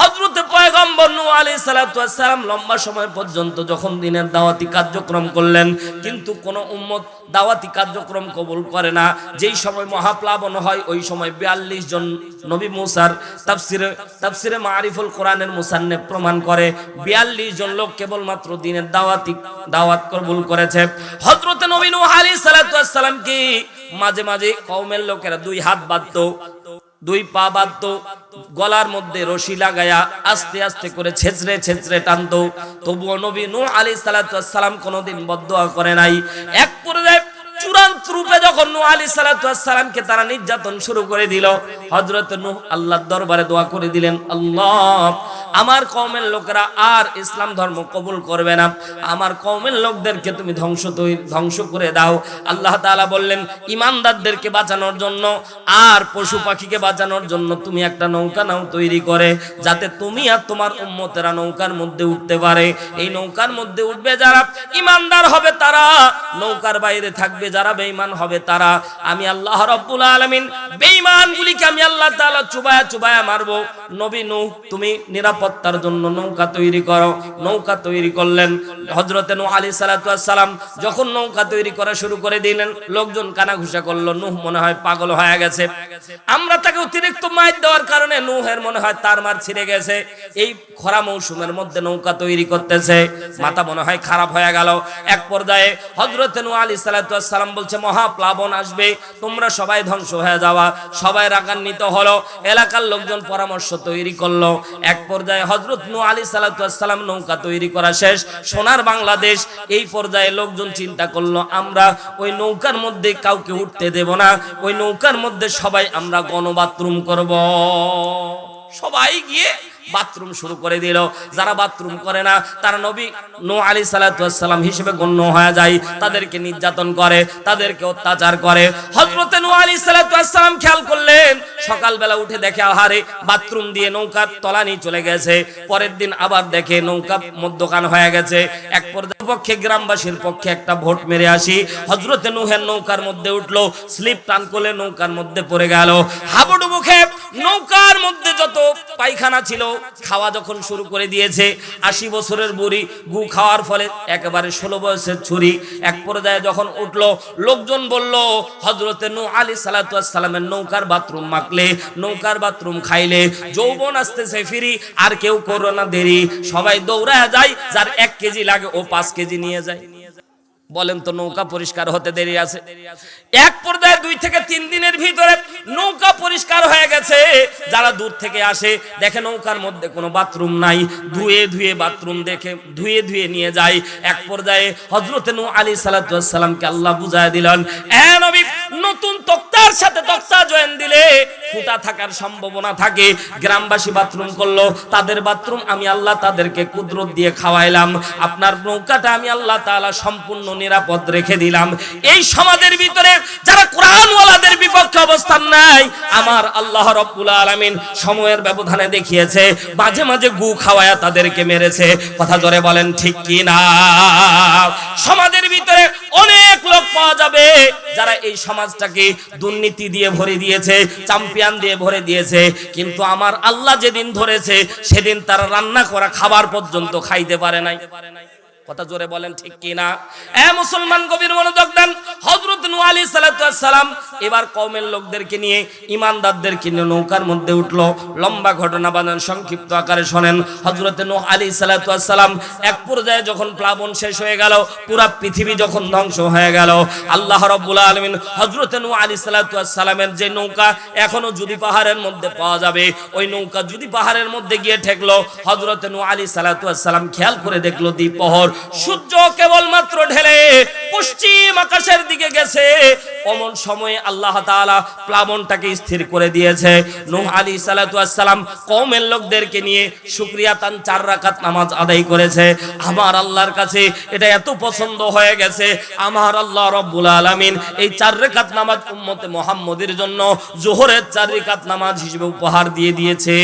হজরতে পয়গম্বর নূহ আলাইহিস সালাতু ওয়াস সালাম লম্বা সময় পর্যন্ত যখন দিনের দাওয়াতি কার্যক্রম করলেন, কিন্তু কোন উম্মত দাওয়াতি কার্যক্রম কবুল করে না। যেই সময় মহাপ্লাবন হয়, ওই সময় 42 জন নবী মুসার তাফসিরে তাফসিরে মারিফুল কোরআনের মুসান্নে প্রমাণ করে 42 জন লোক কেবলমাত্র দিনের দাওয়াতি, দাওয়াত কবুল করেছে। হযরতে নবী নূহ আলাইহিস সালাতু কি? মাঝে মাঝে কওমের লোকেরা দুই হাত বাঁধতো দুই পা বাদত গলার মধ্যে রশি লাগায়া আস্তে আস্তে করে ছেঁচড়ে ছেঁচড়ে টানত। তবুও নবী সালাতু ওয়াস সালাম কোনোদিন বদদোয়া করে নাই। এক পর্যায়ে চূড়ান্ত রূপে যখন নূহ আলাইহিস সালাতু ওয়াস সালামকে তারা নির্যাতন শুরু করে দিল, হযরত নূহ আল্লাহর দরবারে দোয়া করে দিলেন, আল্লাহ আমার কওমের লোকেরা আর ইসলাম ধর্ম কবুল করবে না। আমার কওমের লোকদেরকে তুমি ধ্বংস ধ্বংস করে দাও। আল্লাহ তাআলা বললেন, ইমানদারদেরকে বাঁচানোর জন্য আর পশু পাখিকে বাঁচানোর জন্য তুমি একটা নৌকা নাও তৈরি করে, যাতে তুমি আর তোমার উম্মতেরা নৌকার মধ্যে উঠতে পারে। এই নৌকার মধ্যে উঠবে যারা ইমানদার হবে তারা, নৌকার বাইরে থাকবে যারা বেঈমান হবে তারা। আমি আল্লাহ রাব্বুল আলামিন বেঈমানগুলিকে আমি আল্লাহ তাআলা চুবায়া চুবায়া মারবো। নবী নূহ, তুমি নিরাপত্তার জন্য নৌকা তৈরি করো। নৌকা তৈরি করলেন হযরতে নূহ আলাইহিস সালাতু ওয়াস সালাম। যখন নৌকা তৈরি করা শুরু করে দিলেন, লোকজন কানাঘুষা করল। নূহ মনে হয় পাগল হয়ে গেছে। আমরা তাকে অতিরিক্ত মাইর দেওয়ার কারণে নূহের মনে হয় তার মার ছিঁড়ে গেছে। এই খরা মৌসুমের মধ্যে নৌকা তৈরি করতেছে। মাথা মনে হয় খারাপ হয়ে গেল। এক পর্যায়ে হজরত নূহ আলাইহিস সালাতু ওয়াস সালাম বলছে, মহাপ্লাবন আসবে। তোমরা সবাই ধ্বংস হয়ে যাওয়া। সবাই রাগান্বিত হলো। এলাকার লোকজন পরামর্শ তৈরি করল। এক পর্যায়ে হজরত নূহ আলী সালাম নৌকা তৈরি করা শেষ। সোনার বাংলাদেশ, এই পর্যায়ে লোকজন চিন্তা করল, আমরা ওই নৌকার মধ্যে কাউকে উঠতে দেব না, ওই নৌকার মধ্যে সবাই আমরা গণবাথরুম করব। সবাই গিয়ে বাথরুম শুরু করে দিল। যারা বাথরুম করে না, তারা নবী নো আলী সালাম হিসেবে গণ্য হয়ে যায়, তাদেরকে নির্যাতন করে, তাদেরকে অত্যাচার করে। হজরতে নো আলী সালাম খেয়াল করলেন সকালবেলা উঠে দেখে, আহারে, বাথরুম দিয়ে নৌকার তলানি চলে গেছে। পরের দিন আবার দেখে নৌকা মধ্যখান হয়ে গেছে। এক পর্যায়ে পক্ষে গ্রামবাসীর পক্ষে একটা ভোট মেরে আসি। হজরতে নুহের নৌকার মধ্যে উঠল, স্লিপ টান করলে নৌকার মধ্যে পড়ে গেল। হাবুডুবু খেয়ে নৌকার মধ্যে যত পায়খানা ছিল, খাওয়া যখন শুরু করে দিয়েছে, আশি বছরের বুড়ি গু খাওয়ার ফলে একেবারে ষোলো বয়সের ছুরি। এক পর্যায়ে যখন উঠল, লোকজন বলল হজরতে নু আলী সালাতামের নৌকার বাথরুম মাখলে নৌকার বাথরুম খাইলে, যৌবন আসতেছে ফিরি, আর কেউ করো না দেরি। সবাই দৌড়ায় যায়, যার এক কেজি লাগে, ও পাঁচ কেজি নিয়ে যায়। বলেন তো, নৌকা পরিষ্কার হতে দেরি আছে? এক পর্যায়ে দুই থেকে তিন দিনের ভিতরে নৌকা পরিষ্কার হয়ে গেছে। যারা দূর থেকে আসে, দেখে নৌকার মধ্যে কোনো বাথরুম নাই। ধুয়ে ধুয়ে বাথরুম দেখে, ধুয়ে ধুয়ে নিয়ে যায়। এক পর্যায়ে হজরত নু আলী সালাতামকে আল্লাহ বুঝায় দিলেন নতুন তক্তার সাথে তক্তা জয়েন দিলে ফুটা থাকার সম্ভাবনা থাকে। গ্রামবাসী বাথরুম করল, তাদের বাথরুম আমি আল্লাহ তাদেরকে কুদরত দিয়ে খাওয়াইলাম। আপনার নৌকাটা আমি আল্লাহ তাআলা সম্পূর্ণ নিরাপদ রেখে দিলাম। এই সমাজের ভিতরে যারা কোরআনওয়ালাদের বিপক্ষে অবস্থান নাই আমার আল্লাহ রব্বুল আলামিন সময়ের ব্যবধানে দেখিয়েছে, মাঝে মাঝে গু খাওয়ায়া তাদেরকে মেরেছে। কথা জোরে বলেন, ঠিক কি না সমাজের ভিতরে অনেক লোক পাওয়া যাবে যারা এই সমাজটাকে দুর্নীতি দিয়ে ভরে দিয়েছে চ্যাম্পিয়ন দিয়ে ভরে দিয়েছে। কিন্তু আমার আল্লাহ যেদিন ধরেছে, সেদিন তারা রান্না করা খাবার পর্যন্ত খাইতে পারে নাই। কথা জোরে বলেন ঠিক কি না এ মুসলমান কবির মনোযোগ দেন। হজরত নুয়ালি আলাইহিস সালাম এবার কওমের লোকদেরকে নিয়ে, ইমানদারদেরকে নিয়ে নৌকার মধ্যে উঠল। লম্বা ঘটনা বানান, সংক্ষিপ্ত আকারে শোনেন। হযরত নূহ আলাইহিস সালাম এক পর্যায়ে যখন প্লাবন শেষ হয়ে গেল, পুরা পৃথিবী যখন ধ্বংস হয়ে গেল, আল্লাহ রাব্বুল আলামিন হযরত নূহ আলাইহিস সালামের যে নৌকা এখনও যদি পাহাড়ের মধ্যে পাওয়া যাবে, ওই নৌকা যদি পাহাড়ের মধ্যে গিয়ে ঠেকলো, হযরত নূহ আলাইহিস সালাম খেয়াল করে দেখল দ্বীপহর সূর্য কেবলমাত্র ঢেলে পশ্চিম আকাশের দিকে গেছে। অমন সময়ে আল্লাহ তাআলা প্লাবনটাকে স্থির করে দিয়েছে। নূহ আলী সালাম কওমের লোকদেরকে নিয়ে শুকরিয়া তান চার রাকাত নামাজ আদায় করেছে। আমার আল্লাহর কাছে এটা এত পছন্দ হয়ে গেছে। আমার আল্লাহ রব্বুল আলামিন এই চার রাকাত নামাজ উম্মতে মুহাম্মদের জন্য জোহরের চার রাকাত নামাজ হিসেবে উপহার দিয়ে দিয়েছে।